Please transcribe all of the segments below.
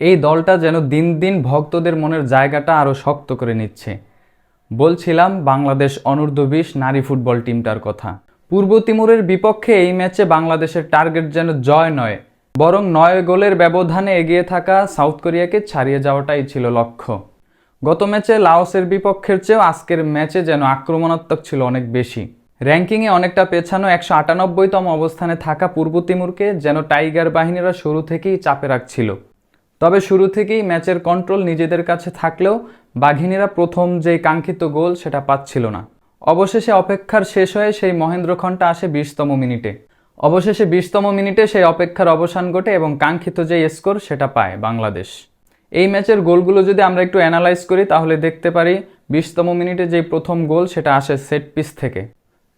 এই দলটা যেন দিন দিন ভক্তদের মনের জায়গাটা আরও শক্ত করে নিচ্ছে। বলছিলাম, বাংলাদেশ অনূর্ধ্ব বিশ নারী ফুটবল টিমটার কথা। পূর্ব তিমুরের বিপক্ষে এই ম্যাচে বাংলাদেশের টার্গেট যেন জয় নয়, বরং নয় গোলের ব্যবধানে এগিয়ে থাকা সাউথ কোরিয়াকে ছাড়িয়ে যাওয়াটাই ছিল লক্ষ্য। গত ম্যাচে লাওসের বিপক্ষের চেয়েও আজকের ম্যাচে যেন আক্রমণাত্মক ছিল অনেক বেশি। র্যাঙ্কিংয়ে অনেকটা পেছানো একশো আটানব্বইতম অবস্থানে থাকা পূর্ব তিমুরকে যেন টাইগার বাহিনীরা শুরু থেকেই চাপে রাখছিল। তবে শুরু থেকেই ম্যাচের কন্ট্রোল নিজেদের কাছে থাকলেও বাঘিনীরা প্রথম যেই কাঙ্ক্ষিত গোল সেটা পাচ্ছিল না। অবশেষে অপেক্ষার শেষ হয়ে সেই মহেন্দ্রক্ষণটা আসে বিশতম মিনিটে। অবশেষে বিশতম মিনিটে সেই অপেক্ষার অবসান ঘটে এবং কাঙ্ক্ষিত যে স্কোর সেটা পায় বাংলাদেশ। এই ম্যাচের গোলগুলো যদি আমরা একটু অ্যানালাইজ করি, তাহলে দেখতে পারি বিশতম মিনিটে যে প্রথম গোল সেটা আসে সেট পিস থেকে।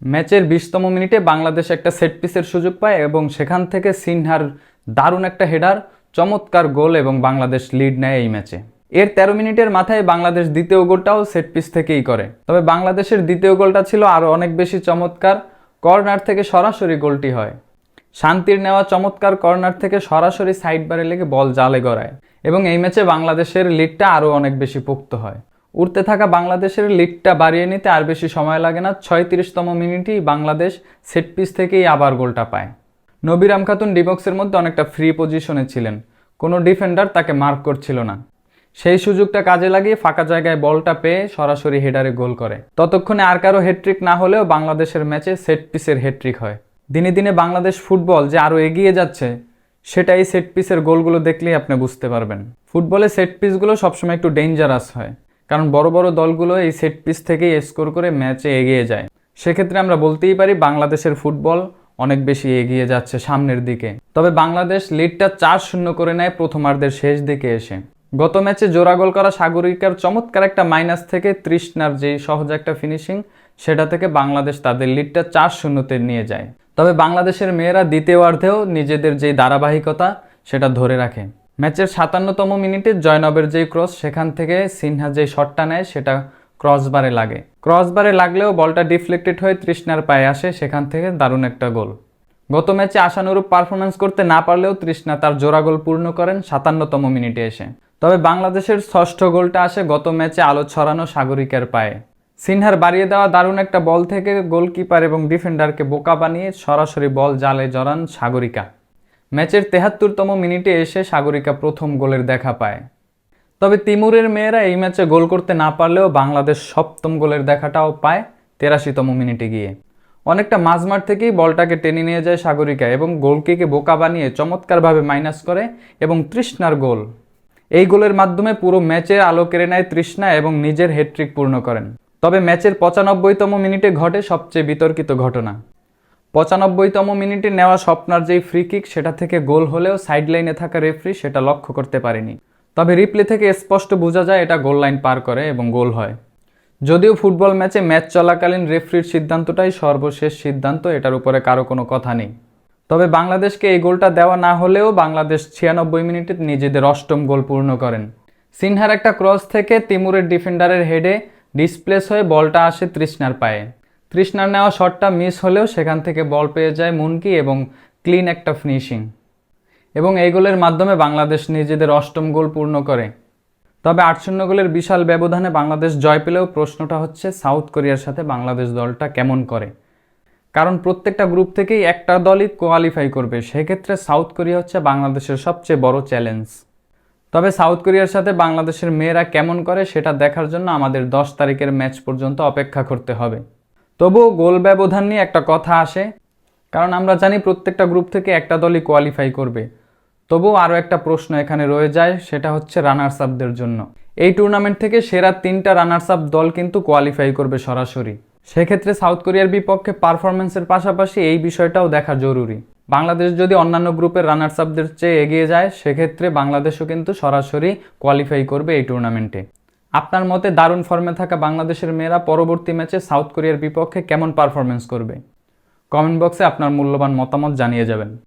ম্যাচের বিশতম মিনিটে বাংলাদেশ একটা সেট পিসের সুযোগ পায় এবং সেখান থেকে সিনহার দারুণ একটা হেডার চমৎকার গোল এবং বাংলাদেশ লিড নেয় এই ম্যাচে। এর তেরো মিনিটের মাথায় বাংলাদেশ দ্বিতীয় গোলটাও সেট পিস থেকেই করে। তবে বাংলাদেশের দ্বিতীয় গোলটা ছিল আরও অনেক বেশি চমৎকার, কর্নার থেকে সরাসরি গোলটি হয়। শান্তির নেওয়া চমৎকার কর্নার থেকে সরাসরি সাইড বারে লেগে বল জালে গড়ায় এবং এই ম্যাচে বাংলাদেশের লিডটা আরও অনেক বেশি পোক্ত হয়। উঠতে থাকা বাংলাদেশের লিডটা বাড়িয়ে নিতে আর বেশি সময় লাগে না, ছয়ত্রিশতম মিনিটেই বাংলাদেশ সেট পিস থেকেই আবার গোলটা পায়। নবিরাম খাতুন ডিবক্সের মধ্যে অনেকটা ফ্রি পজিশনে ছিলেন। কোনো ডিফেন্ডার তাকে মার্ক করছিল না। সেই সুযোগটা কাজে লাগিয়ে ফাঁকা জায়গায় বলটা পেয়ে সরাসরি হেডারে গোল করে। ততক্ষণে আর কারও হেডট্রিক না হলেও বাংলাদেশের ম্যাচে সেট পিসের হেডট্রিক হয়। দিনে দিনে বাংলাদেশ ফুটবল যে আরও এগিয়ে যাচ্ছে, সেটাই সেট পিসের গোলগুলো দেখলেই আপনি বুঝতে পারবেন। ফুটবলে সেট পিসগুলো সবসময় একটু ডেঞ্জারাস হয়, কারণ বড় বড় দলগুলো এই সেট পিস থেকেই স্কোর করে ম্যাচে এগিয়ে যায়। সেক্ষেত্রে আমরা বলতেই পারি বাংলাদেশের ফুটবল অনেক বেশি এগিয়ে যাচ্ছে সামনের দিকে। তবে বাংলাদেশ লিডটা চার শূন্য করে নেয় প্রথমার্ধের শেষ দিকে এসে। গত ম্যাচে জোড়া গোল করা সাগরিকার চমৎকার একটা মাইনাস থেকে তৃষ্ণার যে সহজ একটা ফিনিশিং, সেটা থেকে বাংলাদেশ তাদের লিডটা চার শূন্যতে নিয়ে যায়। তবে বাংলাদেশের মেয়েরা দ্বিতীয় অর্ধেও নিজেদের যে ধারাবাহিকতা, সেটা ধরে রাখে। ম্যাচের সাতান্নতম মিনিটে জয়নবের যেই ক্রস, সেখান থেকে সিনহা যে শটটা নেয়, সেটা ক্রসবারে লাগে। ক্রসবারে লাগলেও বলটা ডিফ্লেক্টেড হয়ে তৃষ্ণার পায়ে আসে, সেখান থেকে দারুণ একটা গোল। গত ম্যাচে আশানুরূপ পারফরমেন্স করতে না পারলেও তৃষ্ণা তার জোড়া গোল পূর্ণ করেন সাতান্নতম মিনিটে এসে। তবে বাংলাদেশের ষষ্ঠ গোলটা আসে গত ম্যাচে আলো ছড়ানো সাগরিকের পায়ে। সিনহার বাড়িয়ে দেওয়া দারুণ একটা বল থেকে গোলকিপার এবং ডিফেন্ডারকে বোকা বানিয়ে সরাসরি বল জালে জড়ান সাগরিকা। ম্যাচের তেহাত্তরতম মিনিটে এসে সাগরিকা প্রথম গোলের দেখা পায়। তবে তিমুরের মেয়েরা এই ম্যাচে গোল করতে না পারলেও বাংলাদেশ সপ্তম গোলের দেখাটাও পায় তেরাশিতম মিনিটে গিয়ে। অনেকটা মাঝমাঠ থেকেই বলটাকে টেনে নিয়ে যায় সাগরিকা এবং গোলকিকে বোকা বানিয়ে চমৎকারভাবে মাইনাস করে এবং তৃষ্ণার গোল। এই গোলের মাধ্যমে পুরো ম্যাচের আলো কেড়ে নেয় তৃষ্ণা এবং নিজের হেডট্রিক পূর্ণ করেন। তবে ম্যাচের পঁচানব্বইতম মিনিটে ঘটে সবচেয়ে বিতর্কিত ঘটনা। পঁচানব্বইতম মিনিটে নেওয়া স্বপ্নার যেই ফ্রি কিক সেটা থেকে গোল হলেও সাইড লাইনে থাকা রেফরি সেটা লক্ষ্য করতে পারেনি। তবে রিপ্লে থেকে স্পষ্ট বোঝা যায় এটা গোল লাইন পার করে এবং গোল হয়। যদিও ফুটবল ম্যাচে ম্যাচ চলাকালীন রেফরির সিদ্ধান্তটাই সর্বশেষ সিদ্ধান্ত, এটার উপরে কারও কোনো কথা নেই। তবে বাংলাদেশকে এই গোলটা দেওয়া না হলেও বাংলাদেশ ছিয়ানব্বই মিনিটে নিজেদের অষ্টম গোল পূর্ণ করেন। সিনহার একটা ক্রস থেকে তিমুরের ডিফেন্ডারের হেডে ডিসপ্লেস হয়ে বলটা আসে তৃষ্ণার পায়ে। তৃষ্ণার নেওয়া শটটা মিস হলেও সেখান থেকে বল পেয়ে যায় মুনকি এবং ক্লিন একটা ফিনিশিং। এবং এই গোলের মাধ্যমে বাংলাদেশ নিজেদের অষ্টম গোল পূর্ণ করে। তবে আট শূন্য গোলের বিশাল ব্যবধানে বাংলাদেশ জয় পেলেও প্রশ্নটা হচ্ছে, সাউথ কোরিয়ার সাথে বাংলাদেশ দলটা কেমন করে? কারণ প্রত্যেকটা গ্রুপ থেকেই একটা দলই কোয়ালিফাই করবে। সেক্ষেত্রে সাউথ কোরিয়া হচ্ছে বাংলাদেশের সবচেয়ে বড় চ্যালেঞ্জ। তবে সাউথ কোরিয়ার সাথে বাংলাদেশের মেয়েরা কেমন করে, সেটা দেখার জন্য আমাদের দশ তারিখের ম্যাচ পর্যন্ত অপেক্ষা করতে হবে। তবুও গোল ব্যবধান নিয়ে একটা কথা আসে। কারণ আমরা জানি প্রত্যেকটা গ্রুপ থেকে একটা দলই কোয়ালিফাই করবে। তবুও আরও একটা প্রশ্ন এখানে রয়ে যায়, সেটা হচ্ছে রানার্স আপদের জন্য। এই টুর্নামেন্ট থেকে সেরা তিনটা রানার্স আপ দল কিন্তু কোয়ালিফাই করবে সরাসরি। সেক্ষেত্রে সাউথ কোরিয়ার বিপক্ষে পারফরমেন্সের পাশাপাশি এই বিষয়টাও দেখা জরুরি। বাংলাদেশ যদি অন্যান্য গ্রুপের রানার্স আপদের চেয়ে এগিয়ে যায়, সেক্ষেত্রে বাংলাদেশও কিন্তু সরাসরি কোয়ালিফাই করবে এই টুর্নামেন্টে আপনার মতে দারুণ ফর্মে থাকা বাংলাদেশের মেয়েরা পরবর্তী ম্যাচে সাউথ কোরিয়ার বিপক্ষে কেমন পারফরমেন্স করবে? কমেন্ট বক্সে আপনার মূল্যবান মতামত জানিয়ে যাবেন।